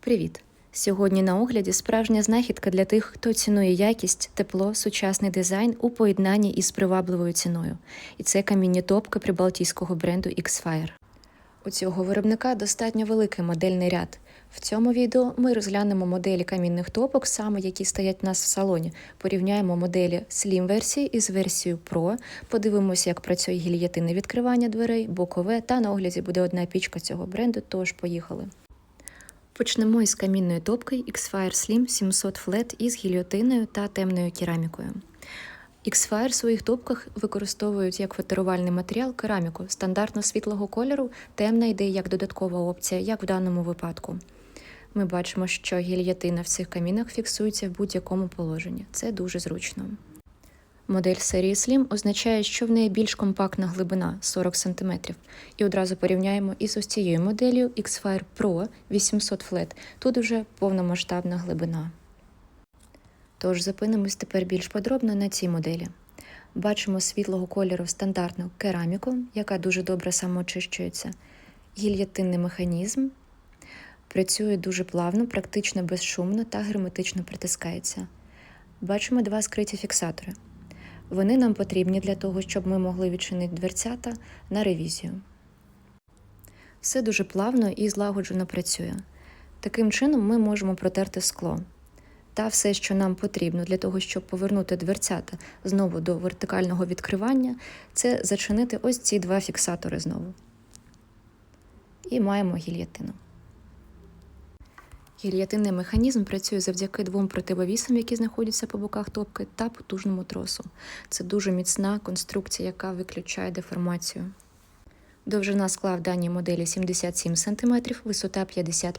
Привіт! Сьогодні на огляді справжня знахідка для тих, хто цінує якість, тепло, сучасний дизайн у поєднанні із привабливою ціною. І це камінні топки прибалтійського бренду X-Fire. У цього виробника достатньо великий модельний ряд. В цьому відео ми розглянемо моделі камінних топок, саме які стоять у нас в салоні. Порівняємо моделі Slim версії із версією Pro, подивимося, як працює гільятинне відкривання дверей, бокове, та на огляді буде одна пічка цього бренду, тож поїхали. Почнемо із камінної топки X-Fire Slim 700 Flat із гільйотиною та темною керамікою. X-Fire в своїх топках використовують як фоторувальний матеріал кераміку стандартно світлого кольору, темна йде як додаткова опція, як в даному випадку. Ми бачимо, що гільятина в цих камінах фіксується в будь-якому положенні. Це дуже зручно. Модель серії Slim означає, що в неї більш компактна глибина 40 см. І одразу порівняємо із ось цією моделлю X-Fire Pro 800 Flat. Тут вже повномасштабна глибина. Тож зупинимось тепер більш подробно на цій моделі. Бачимо світлого кольору стандартну кераміку, яка дуже добре самоочищується, гільятинний механізм, працює дуже плавно, практично безшумно та герметично притискається. Бачимо два скриті фіксатори. Вони нам потрібні для того, щоб ми могли відчинити дверцята на ревізію. Все дуже плавно і злагоджено працює. Таким чином ми можемо протерти скло. Та все, що нам потрібно для того, щоб повернути дверцята знову до вертикального відкривання, це зачинити ось ці два фіксатори знову. І маємо гільятину. Гільятинний механізм працює завдяки двом противовісам, які знаходяться по боках топки, та потужному тросу. Це дуже міцна конструкція, яка виключає деформацію. Довжина скла в даній моделі 77 см, висота 55